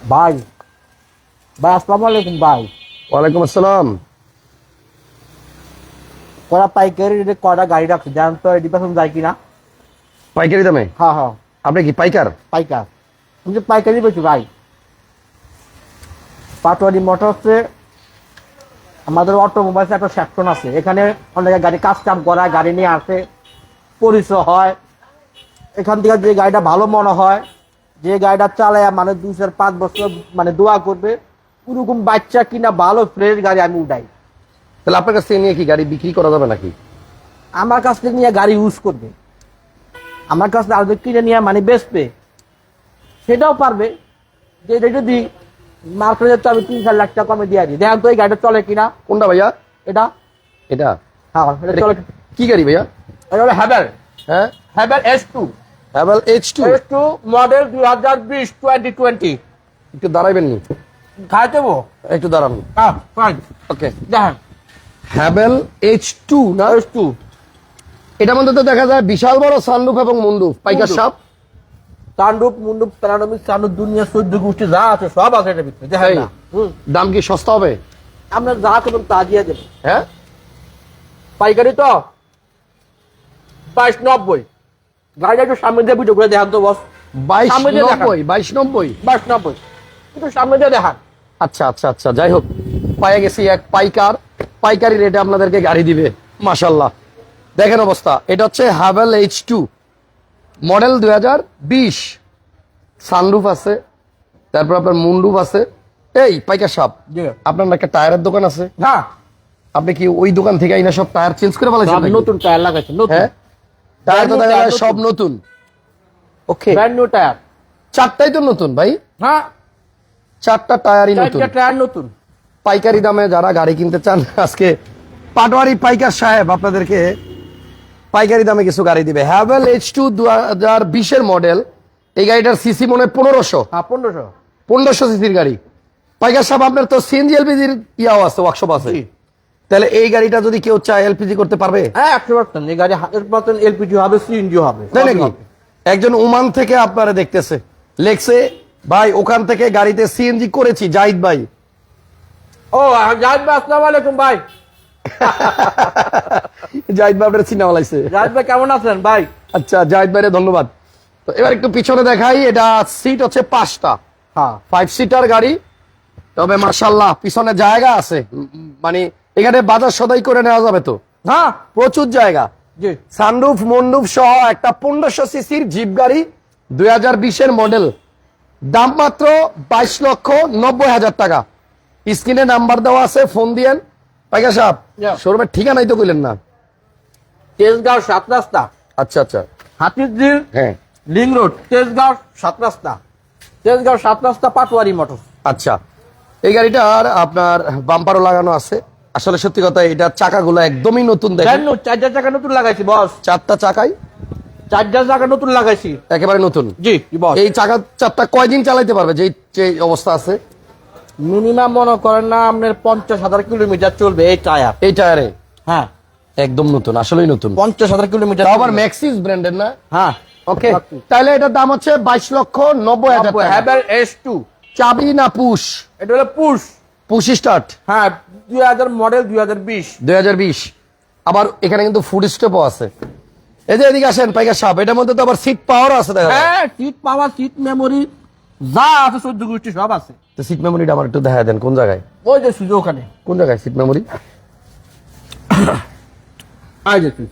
ভাই। ভাই আসসালামু আলাইকুম ভাই। ওয়ালাইকুম আসসালাম। করা পাইকারি রেটে কয়টা গাড়ি রাখছে। জানেন তো এটি পেছন যায় কিনা? পাইকারি দামে? হ্যাঁ হ্যাঁ। আপনি কি পাইকার? পাইকার। আমি যে পাইকারি বেচি ভাই। পাটোয়ারি মোটরসে আমাদের অটোমোবাইলস একটা সেকশন আছে। এখানে অনেকে গাড়ি কাস্টম করা গাড়ি নিয়ে আসে। পরিচয় হয়। এখান থেকে যে গাড়িটা ভালো মনে হয় যে গাড়িটা চালায় মানে দুই চার পাঁচ বছর মানে দোয়া করবে ওরকম বাচ্চা কিনা ভালো ফ্রেশ গাড়ি আমি উঠাই। তাহলে আপনার কাছ থেকে নিয়ে কি গাড়ি বিক্রি করা যাবে নাকি? আমার কাছ থেকে নিয়ে গাড়ি ইউজ করবে। আমার কাছ থেকে আর কিনে নিয়ে মানে বেচবে। সেটাও পারবে। যে এটা যদি মার্কেটে তো আমি তিন চার লাখ টাকা কমে দিয়ে দিই। দেখেন তো এই গাড়িটা চলে কিনা। কোনটা ভাইয়া? এটা? এটা? হ্যাঁ এটা চলে কি গাড়ি ভাইয়া? এটা হলো হ্যাভেল হ্যাঁ? Haval S two Haval H two S two model দুই হাজার বিশ টোয়েন্টি টোয়েন্টি একটু দাঁড়াইবেন নি? খাই দেবো একটু দাঁড়ান। হ্যাঁ ফাইন ওকে দেখেন। হ্যাভেল এইচ টু না? এস টু এটার মধ্যে তো দেখা যায় বিশাল বড় সানরুফ এবং মুন্ডুফ পাইকার মুন্ডুপ। সাপ। তান্ডুপ মুন্ডুপ প্যারানমিক তান্ডুপ দুনিয়া চোদ্দ গোষ্ঠী যা আছে সব আছে এটার ভিতরে। দেখেন না? হুম। দাম কি সস্তা হবে? আপনার যা করবেন তা দিয়ে দেবেন হ্যাঁ? পাইকারি তো? বাইশ নব্বই। গাড়িটা একটু সামনে দিয়ে ভিডিও করে দেখান তো বস বাইশ নব্বই বাইশ নব্বই? বাইশ নব্বই। একটু সামনে দিয়ে দেখান। আচ্ছা আচ্ছা আচ্ছা যাই হোক। পায়ে গেছি এক পাইকার। পাইকারি রেটে আপনাদেরকে গাড়ি দিবে মাশাল্লাহ দেখেন অবস্থা এটা হচ্ছে হাভেল এইচ টু। মডেল দুই হাজার বিশ। সানরুফ আছে তারপর আপনার মুন্ডুফ আছে। এই পাইকার সাপ আপনার একটা টায়ারের দোকান আছে? না। আপনি কি ওই দোকান থেকে আইনা সব টায়ার চেঞ্জ করে সব নতুন টায়ার লাগাইছে নতুন। হ্যাঁ? টায়ার তো দেখা যায় সব নতুন। ওকে ব্র্যান্ড নিউ টায়ার চারটাই তো নতুন ভাই। হ্যাঁ। চারটা টায়ারই নতুন। টায়ার নতুন। পাইকারি দামে যারা গাড়ি কিনতে চান আজকে পাটোয়ারি পাইকার সাহেব আপনাদেরকে পাইকারি দামে কিছু গাড়ি দিবে। হ্যাভেল এইচ টু দু হাজার বিশের মডেল এই গাড়িটার সিসি মনে হয় পনেরোশো। হ্যাঁ পনেরোশো। পনেরোশো সিসির গাড়ি। পাইকার সাহেব আপনার তো সিএনজি এলপিজির ইয়াও আছে ওয়ার্কশপ আছে। তাহলে এই গাড়িটা যদি কেউ চায় এলপিজি করতে পারবে? হ্যাঁ একশো পার্সেন্ট। এই গাড়ি হান্ড্রেড পার্সেন্ট এলপিজি হবে সিএনজি হবে। তাই নাকি? একজন ওমান থেকে আপনারা দেখতেছে লেখছে ভাই ওখান থেকে গাড়িতে সিএনজি করেছি জাহিদ ভাই। ও জাহিদ ভাই আসসালামু আলাইকুম ভাই। জাহিদ ভাই আপনার চিন্তা বলাইছে জাহিদ ভাই কেমন আছেন ভাই? আচ্ছা জাহিদ ভাইরে ধন্যবাদ। তো এবার একটু পিছনে দেখাই এটা সিট হচ্ছে পাঁচটা। হ্যাঁ। ফাইভ সিটার গাড়ি। তবে মার্শাল্লাহ পিছনে জায়গা আছে। মানে এখানে বাজার সদাই করে নেওয়া যাবে তো? হ্যাঁ। প্রচুর জায়গা। সানরুফ মন্ডুফ সহ একটা পনেরোশো সিসির জিপ গাড়ি দুই হাজার বিশের মডেল। দাম মাত্র বাইশ লক্ষ নব্বই হাজার টাকা। স্ক্রিনে নাম্বার দেওয়া আছে ফোন দিয়েন। পাইকা সাহেব. শোরুমের ঠিকানাই তো কইলেন না। তেজগাঁও সাত রাস্তা। আচ্ছা আচ্ছা। হাতিরঝিল হ্যাঁ। লিং রোড তেজগাঁও সাত রাস্তা। তেজগাঁও সাত রাস্তা পাটোয়ারি মোটর। আচ্ছা। এই গাড়িটার আপনার বাম্পারও লাগানো আছে। আসলে সত্যি কথা এটা চাকাগুলো একদমই নতুন দেখেন চারটা চাকা নতুন লাগাইছি বস। চারটা চাকাই? চারটা চাকা নতুন লাগাইছি। একেবারে নতুন? জি বস। এই চাকা চারটা কয়দিন চালাইতে পারবে? যে যে অবস্থা আছে? মিনিমাম মনে করেন না আপনার পঞ্চাশ হাজার কিলোমিটার চলবে এই টায়ার। এই টায়ারে? হ্যাঁ। একদম নতুন আসলেই নতুন। পঞ্চাশ হাজার কিলোমিটার আবার। ম্যাক্সিস ব্র্যান্ডের না? হ্যাঁ। ওকে তাহলে এটার দাম হচ্ছে বাইশ লক্ষ নব্বই হাজার হ্যাভেল এস টু চাবি না পুশ? এটা হলো পুশ। পুশ স্টার্ট হ্যাঁ দুই হাজার মডেল দুই হাজার বিশ। দুই হাজার বিশ। আবার এখানে কিন্তু ফুড স্টেপও আছে। এই যে এদিকে আসেন পাইকার সাপ এটার মধ্যে তো আবার সিট পাওয়ারও আছে দেখা হ্যাঁ সিট পাওয়ার সিট মেমোরি যা আছে চোদ্দ গোষ্ঠী সব আছে। তো সিট মেমোরিটা আমার একটু দেখা দেন কোন জায়গায়? ওই যে সুযোগ ওখানে। কোন জায়গায় সিট মেমোরি আই যে তুই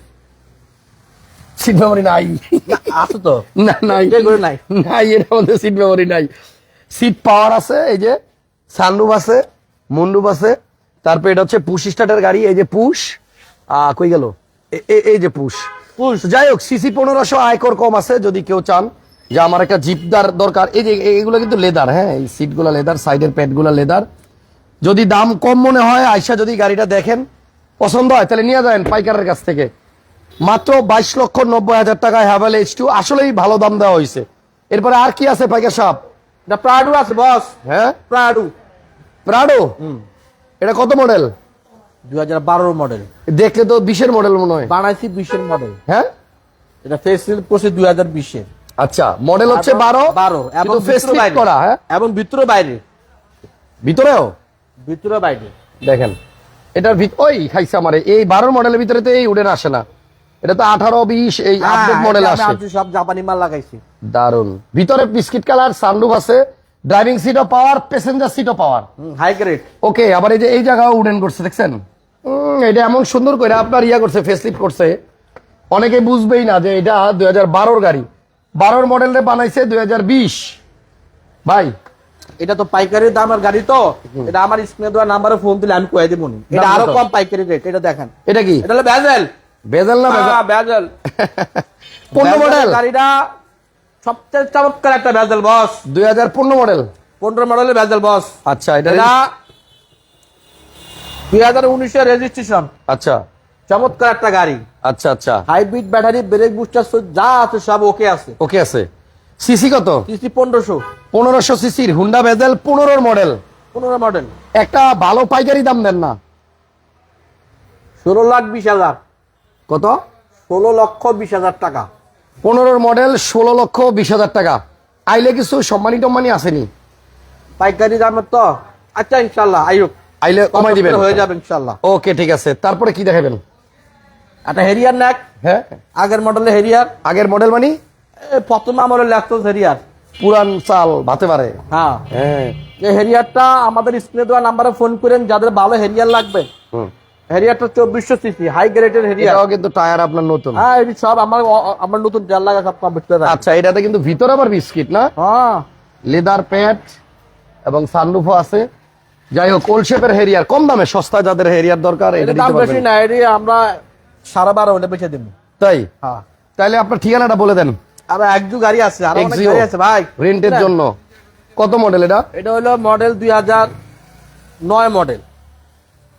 সিট মেমোরি নাই। আছে তো। না নাই। এগুলো নাই। নাই এর মধ্যে সিট মেমোরি নাই। সিট পাওয়ার আছে এই যে সানরুফ আছে। মুন্ডুপ আছে তারপর এটা হচ্ছে পুশ স্টার্টের গাড়ি এই যে পুশ আহ, কই গেল? এই যে পুশ। পুশ। যাই হোক সিসি পনেরোশো আয়কর কম আছে যদি কেউ চান যে আমার একটা জিপদার দরকার। এই যে এগুলো কিন্তু লেদার হ্যাঁ এই সিটগুলো লেদার সাইডের প্যাডগুলো লেদার। যদি দাম কম মনে হয় আয়সা যদি গাড়িটা দেখেন পছন্দ হয় তাহলে নিয়ে যাবেন পাইকারের কাছ থেকে। মাত্র বাইশ লক্ষ নব্বই হাজার টাকায় হ্যাভেল এইচ টু আসলেই ভালো দাম দেওয়া হয়েছে এরপরে আর কি আছে পাইকার সাহেব? প্রাডু আছে বস। হ্যাঁ? প্রাডু। প্রাডো এটা কত মডেল দুই হাজার বারোর মডেল দেখলে তো বিশের মডেল মনে হয়। বানাইছি বিশের মডেল হ্যাঁ? এটা ফেসিল করছে দুই হাজার বিশের। আচ্ছা মডেল হচ্ছে বারো বারো। এবং বাইরে। করা হ্যাঁ? এবং ভিতরে বাইরে। ভিতরেও? ভিতরে বাইরে। দেখেন এটার ওই খাইছে আমারে। এই বারোর মডেলের ভিতরে তো এই উডেন আসে না। এটা তো আঠারো বিশ এই আপডেট হ্যাঁ, মডেল এটা আসে। সব জাপানি মাল লাগাইছি। দারুণ ভিতরে বিস্কিট কালার সানরুফ আছে। ড্রাইভিং সিটও পাওয়ার প্যাসেঞ্জার সিটও পাওয়ার হাই গ্রেড ওকে আবার এই যে এই জায়গা উডেন করছে দেখছেন? এটা এমন সুন্দর করে আপনার ইয়া করছে ফেসলিফট করছে। অনেকে বুঝবেই না যে এটা দুই হাজার বারোর গাড়ি। বারোর মডেলটা বানাইছে দুই হাজার বিশ। ভাই। এটা তো পাইকারি দামের গাড়ি তো। এটা আমার স্ক্রিনে দেওয়া নাম্বারে ফোন দিলে আমি কয়ে দেবো। এটা আরও কম পাইকারি রেট এটা দেখেন। এটা কি? এটা হলো ব্যাজেল বেজাল না বেজাল? ব্যাজেল পনেরো মডেল গাড়িটা সবচেয়ে চমৎকার একটা ব্যাজেল বস। দুই হাজার পনেরো মডেল। পনেরো মডেলের ব্যাজেল বস। আচ্ছা এটা দুই হাজার উনিশের রেজিস্ট্রেশন। আচ্ছা। চমৎকার একটা গাড়ি। আচ্ছা আচ্ছা। হাইব্রিড ব্যাটারি ব্রেক বুস্টার যা আছে সব ওকে আছে। ওকে আছে। সিসি কত? সিসি পনেরোশো। পনেরোশো সিসির হুন্ডা বেজেল পনেরোর মডেল। পনেরো মডেল। একটা ভালো পাইকারি দাম দেন না। ষোলো লাখ বিশ হাজার। কত? ষোলো লক্ষ বিশ হাজার টাকা। পনেরোর মডেল ষোলো লক্ষ বিশ হাজার টাকা। আইলে কিছু সম্মানী টম্মানি আসেনি। পাইকারি দামের তো আচ্ছা ইনশাল্লাহ আইয়ুক আইলে কমাই দিবেন। হয়ে যাবে ইনশাল্লাহ। ওকে ঠিক আছে। তারপরে কি দেখাবেন? একটা হেরিয়ার নেক হ্যাঁ। আগের মডেলের হেরিয়ার আগের মডেল মানি? প্রথম আমলের ল্যাকটোস হেরিয়ার পুরান চাল ভাতে পারে। হ্যাঁ। হ্যাঁ। এই হেরিয়ারটা আমাদের স্ক্রিনে দেওয়া নাম্বারে ফোন করেন যাদের ভালো হেরিয়ার লাগবে। হুম। হেরিয়ারটা চব্বিশশো সিসি হাই গ্রেডের হেরিয়ার কিন্তু টায়ার আপনার নতুন। হ্যাঁ এটি সব আমার আমার নতুন জাল লাগা সব কমপ্লিট করে আচ্ছা এটাতে কিন্তু ভিতরে আবার বিস্কিট না? হ্যাঁ। লেদার প্যাড এবং সানরুফও আছে। যাই হোক ওল শেপের হেরিয়ার কম দামে সস্তা যাদের হেরিয়ার দরকার এটা দাম বেশি না এটি আমরা সাড়ে বারো হলে বেঁচে দেবো। তাই? হ্যাঁ। তাইলে আপনার ঠিকানাটা বলে দেন। আর একজু গাড়ি আছে আর অনেক গাড়ি আছে ভাই। রেন্টের না, জন্য। কত মডেল এটা? এটা হলো মডেল দুই হাজার নয় মডেল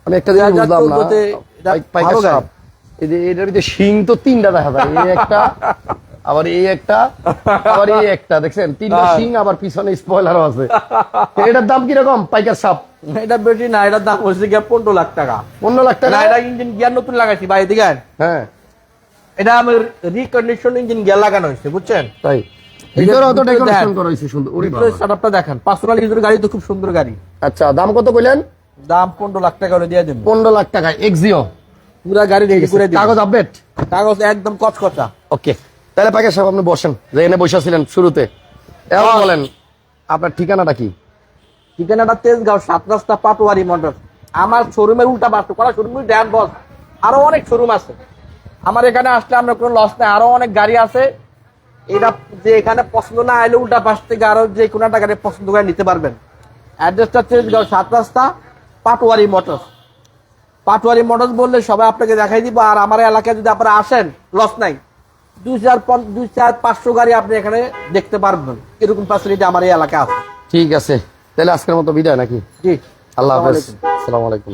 আমি একটা জিনিস বুঝলাম না। পাইকার সাপ। এটার ভিতরে শিং তো তিনটা দেখা যায়। এই একটা আবার এই একটা আবার এই একটা দেখছেন? তিনটা হ্যাঁ। শিং আবার পিছনে স্পয়লারও আছে। এটার দাম কীরকম পাইকার সাপ? এটা বেশি না এটার দাম হচ্ছে গিয়ে পনেরো লাখ টাকা। পনেরো লাখ টাকা? এটা ইঞ্জিন গিয়ার নতুন লাগাইছি এদিকে আয়। হ্যাঁ। এটা আমার রিকন্ডিশন ইঞ্জিন গিয়ার লাগানো হয়েছে বুঝছেন? তাই? এই যে ভিতরে অত ডেকোরেশন করা হয়েছে সুন্দর। ওরে বাবা। সেটআপটা দেখেন। পার্সোনাল ইউজের গাড়ি তো খুব সুন্দর গাড়ি। আচ্ছা দাম কত কইলেন? দাম পনেরো লাখ টাকা করে দিয়ে দেবেন পনেরো লাখ টাকা এক্সিও পুরা গাড়ি রেডি করে কাগজ আপডেট কাগজ একদম কচকচা। ওকে তাহলে পাইকার সাহেব আপনি বসেন। যে এনে বসেছিলেন শুরুতে। এখন। বলেন আপনার ঠিকানাটা কি? ঠিকানাটা তেজগাঁও সাত রাস্তা পাটোয়ারি মন্ডল। আমার শোরুমের উল্টা পাশে করা শোরুম ড্যান বস আরও অনেক শোরুম আছে। আমার এখানে আসলে আপনার কোনো লস নেই আরও অনেক গাড়ি আছে। এটা যে এখানে পছন্দ না আইলে উল্টা পাশ থেকে আরও যে কোনো একটা গাড়ি পছন্দ করে নিতে পারবেন। অ্যাড্রেসটা তেজগাঁও সাত রাস্তা পাটোয়ারি মোটরস। পাটোয়ারি মোটরস বললে সবাই আপনাকে দেখাই দিব আর আমার এলাকায় যদি আপনারা আসেন লস নাই। দুই চার দুই চার পাঁচশো গাড়ি আপনি এখানে দেখতে পারবেন। এরকম ফ্যাসিলিটি আমার এই এলাকায় আছে। ঠিক আছে। তাহলে আজকের মতো বিদায় নাকি? জি। আল্লাহ হাফেজ। আসসালামু আলাইকুম।